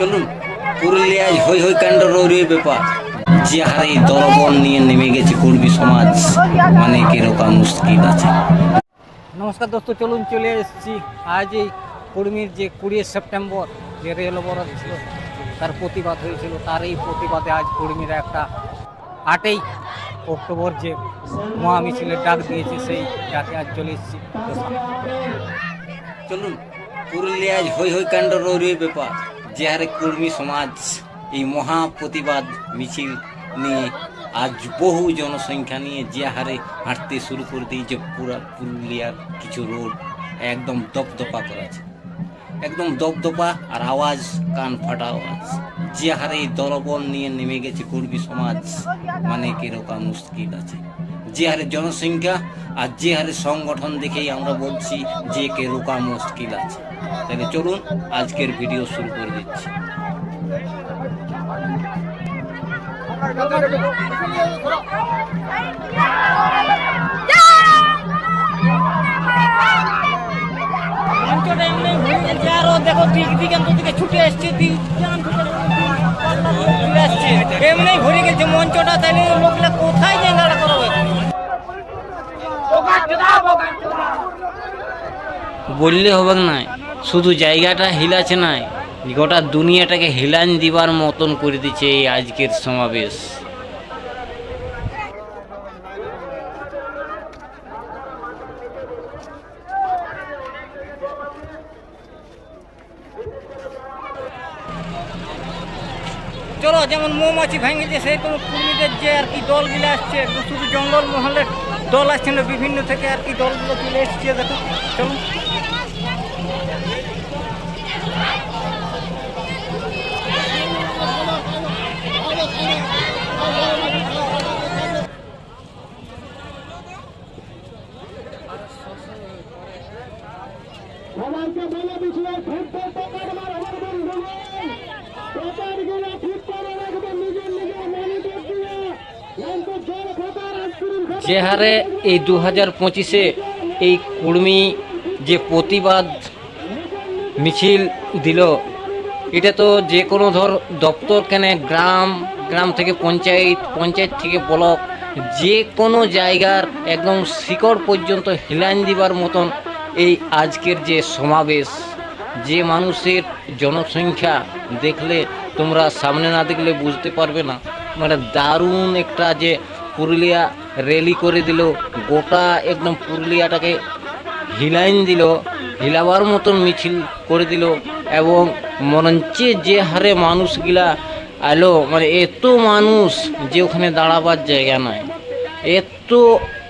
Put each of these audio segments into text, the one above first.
চলুন পুরুলিয়ায় হই হই কাণ্ড রৌরীর ব্যাপার। যে হারে দলবল নিয়ে নেমে গেছে কর্মী সমাজ মানে কেরকম মুশকিল আছে। নমস্কার দোস্ত চলুন চলে এসেছি। আজ এই কর্মীর যে কুড়ি সেপ্টেম্বর যে রেল অবরোধ ছিল তার প্রতিবাদ হয়েছিল। তার এই প্রতিবাদে আজ কর্মীরা একটা আটই অক্টোবর যে মহা মিছিলের ডাক দিয়েছে সেই ডাকে আজ চলে এসেছি। চলুন পুরুলিয়ায় হৈ হই কাণ্ড রৌরীর ব্যাপার। যে হারে কর্মী সমাজ এই মহা প্রতিবাদ মিছিল নিয়ে আজ বহু জনসংখ্যা নিয়ে যে হারে হাঁটতে শুরু করে দিয়েছে পুরা পুরুলিয়ার কিছু রোড। একদম দপদপা করেছে একদম দপদপা আর আওয়াজ কান ফাটা আওয়াজ যে হারে এই দলবল নিয়ে নেমে গেছে কর্মী সমাজ। মানে কীরকম মুশকিল আছে। যে হারে জনসংখ্যা আর যে হারে সংগঠন দেখেই আমরা বলছি যে কেরোকা মুশকিল আছে। তাহলে চলুন, আজকের ভিডিও শুরু করে দিচ্ছি। দেখো দিক ছুটে এমনি গেছে মঞ্চটা কোথায় বললে হবে না শুধু জায়গাটা হিলাছে নাই, গোটা দুনিয়াটাকে হিলান দিবার মতন করে দিচ্ছে এই আজকের সমাবেশ। চলো, যেমন মৌমাছি ভেঙে ভেঙেছে, সেই কোনো কর্মীদের যে আর কি দলগুলো আসছে শুধু জঙ্গল মহলের দল আসছে না, বিভিন্ন থেকে আর কি দলগুলো চলে এসছে দেখো। চলো। সবাইকে বলে আমার যে হারে এই দু হাজার পঁচিশে এই কর্মী যে প্রতিবাদ মিছিল দিল, এটা তো যে কোনো ধর দপ্তর কেন, গ্রাম গ্রাম থেকে পঞ্চায়েত পঞ্চায়েত থেকে ব্লক, যে কোনো জায়গার একদম শিকড় পর্যন্ত হিলান দিবার মতন এই আজকের যে সমাবেশ, যে মানুষের জনসংখ্যা দেখলে তোমরা সামনে না দেখলে বুঝতে পারবে না। মানে দারুণ একটা যে পুরুলিয়া র্যালি করে দিল, গোটা একদম পুরুলিয়াটাকে হিলাইন দিল, হিলাবার মতন মিছিল করে দিল এবং মঞ্চে যে হারে মানুষগুলা আলো মানে এত মানুষ যে ওখানে দাঁড়াবার জায়গা নাই। এত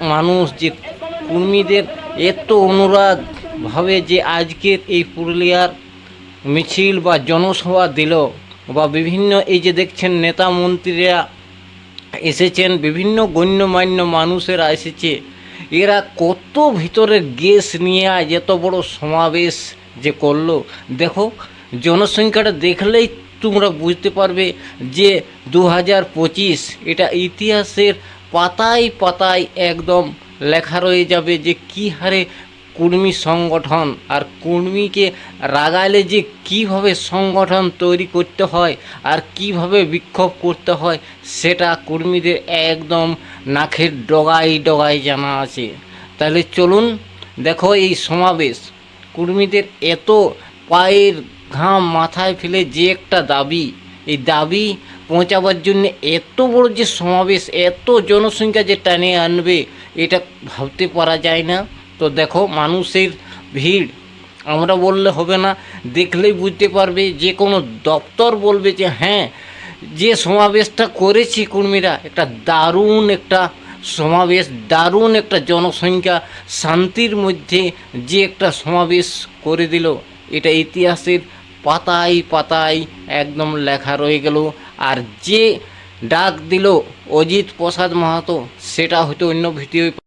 মানুষ যে কর্মীদের এত অনুরাগ ভাবে যে আজকের এই পুরুলিয়ার মিছিল বা জনসভা দিল বা বিভিন্ন এই যে দেখছেন নেতা মন্ত্রীরা এসেছেন, বিভিন্ন গণ্যমান্য মানুষেরা এসেছে, এরা কত ভিতরের গ্যাস নিয়ে আজ এত বড় সমাবেশ যে করল। দেখো, জনসংখ্যাটা দেখলেই তোমরা বুঝতে পারবে যে দু হাজার পঁচিশ এটা ইতিহাসের পাতায় পাতায় একদম লেখা রয়ে যাবে যে কী হারে কর্মী সংগঠন আর কর্মীকে রাগালে যে কীভাবে সংগঠন তৈরি করতে হয় আর কীভাবে বিক্ষোভ করতে হয়, সেটা কর্মীদের একদম নাকের ডগায় ডগায় জানা আছে। তাহলে চলুন দেখো এই সমাবেশ। কর্মীদের এত পায়ের ঘাম মাথায় ফেলে যে একটা দাবি, এই দাবি পৌঁছাবার জন্য এত বড় যে সমাবেশ, এত জনসংখ্যা যে টানে আনবে এটা ভাবতে পারা যায় না। তো দেখো, মানুষের ভিড়, আমরা বললে হবে না, দেখলেই বুঝতে পারবে, যে কোনো দপ্তর বলবে যে হ্যাঁ যে সমাবেশটা করেছি কর্মীরা, একটা দারুণ একটা সমাবেশ, দারুণ একটা জনসংখ্যা, শান্তির মধ্যে যে একটা সমাবেশ করে দিল। এটা ইতিহাসের পাতায় পাতায় একদম লেখা রয়ে গেল। আর যে ডাক দিল অজিত প্রসাদ মাহাতো সেটা হয়তো অন্য ভিডিওয়